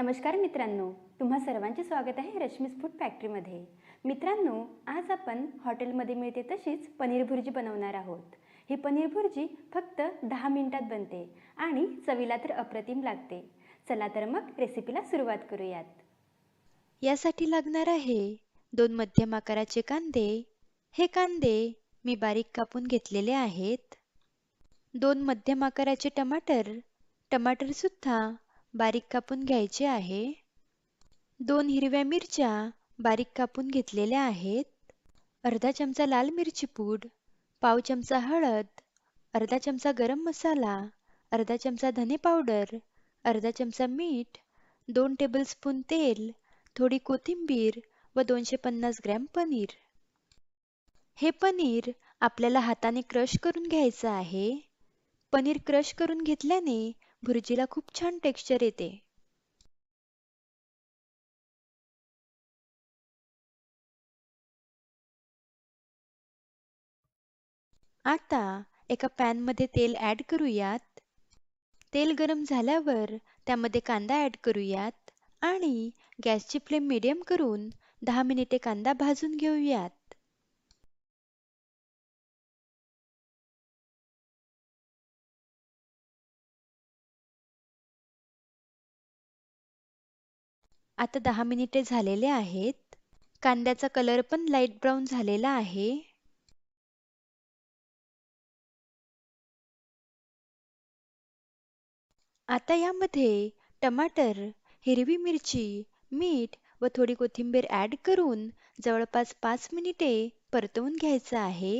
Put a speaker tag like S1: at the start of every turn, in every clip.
S1: नमस्कार मित्रांनो तुम्हा सर्वांचे स्वागत आहे रश्मीस फूड फॅक्टरीमध्ये. मित्रांनो आज आपण हॉटेलमध्ये मिळते तशीच पनीर भुर्जी बनवणार आहोत. ही पनीर भुर्जी फक्त दहा मिनिटात बनते आणि चवीला तर अप्रतिम लागते. चला तर मग रेसिपीला सुरुवात करूयात.
S2: यासाठी लागणार आहे दोन मध्यम आकाराचे कांदे. हे कांदे मी बारीक कापून घेतलेले आहेत. दोन मध्यम आकाराचे टमाटर. टमाटरसुद्धा बारीक कापून घ्यायचे आहे. दोन हिरव्या मिरच्या बारीक कापून घेतलेल्या आहेत. अर्धा चमचा लाल मिरची पूड पाव चमचा हळद अर्धा चमचा गरम मसाला अर्धा चमचा धने पावडर अर्धा चमचा मीठ दोन टेबलस्पून तेल थोडी कोथिंबीर व दोनशे पन्नास ग्रॅम पनीर. हे पनीर आपल्याला हाताने क्रश करून घ्यायचं आहे. पनीर क्रश करून घेतल्याने भुर्जीला खूप छान टेक्स्चर येते. आता एका पॅनमध्ये तेल ॲड करूयात. तेल गरम झाल्यावर त्यामध्ये कांदा ॲड करूयात आणि गॅसची फ्लेम मिडियम करून दहा मिनिटे कांदा भाजून घेऊयात. आता दहा मिनिटे झालेले आहेत. कांद्याचा कलर पण लाइट ब्राऊन झालेला आहे. आता यामध्ये टमाटर हिरवी मिरची मीठ व थोडी कोथिंबीर ॲड करून जवळपास पाच मिनिटे परतवून घ्यायचं आहे.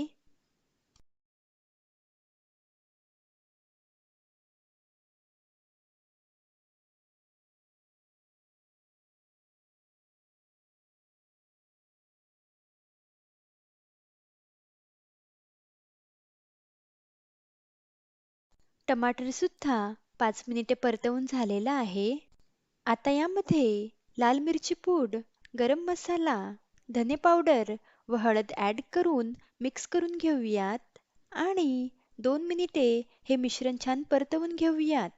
S2: टमाटर सुद्धा पाच मिनिटे परतवून झालेला आहे. आता यामध्ये लाल मिरची पूड गरम मसाला धने पावडर व हळद ॲड करून मिक्स करून घेऊयात. आणि दोन मिनिटे हे मिश्रण छान परतवून घेऊयात.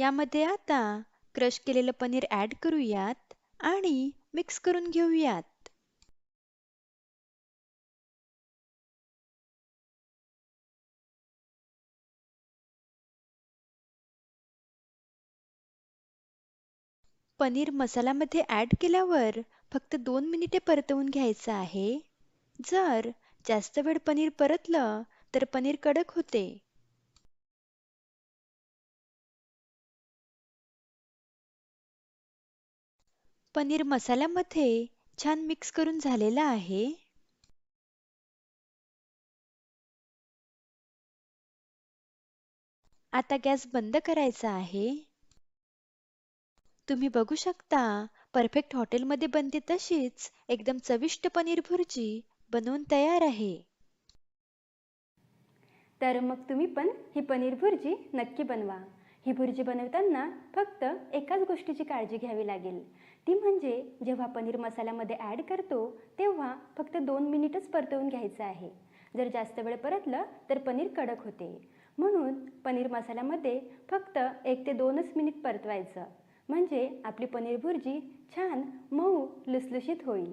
S2: यामध्ये आता क्रश केलेलं पनीर ॲड करूयात आणि मिक्स करून घेऊयात. पनीर मसाल्यामध्ये ॲड केल्यावर फक्त दोन मिनिटे परतवून घ्यायचं आहे. जर जास्त वेळ पनीर परतलं तर पनीर कडक होते. पनीर मसाल्यामध्ये छान मिक्स करून झालेला आहे. आता गॅस बंद करायचा आहे. तुम्ही बघू शकता परफेक्ट हॉटेलमध्ये बनते तशीच एकदम चविष्ट पनीर भुर्जी बनवून तयार आहे.
S1: तर मग तुम्ही पण ही पनीर भुर्जी नक्की बनवा. ही भुर्जी बनवताना फक्त एकाच गोष्टीची काळजी घ्यावी लागेल. ती म्हणजे जेव्हा पनीर मसाल्यामध्ये ॲड करतो तेव्हा फक्त दोन मिनिटच परतवून घ्यायचं आहे. जर जास्त वेळ परतलं तर पनीर कडक होते. म्हणून पनीर मसाल्यामध्ये फक्त एक ते दोनच मिनिट परतवायचं. म्हणजे आपली पनीर भुर्जी छान मऊ लुसलुशीत होईल.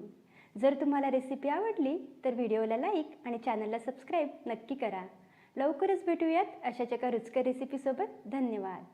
S1: जर तुम्हाला रेसिपी आवडली तर व्हिडिओला लाईक आणि चॅनलला सबस्क्राईब नक्की करा. लवकरच भेटूयात अशाच एका रुचकर रेसिपीसोबत धन्यवाद.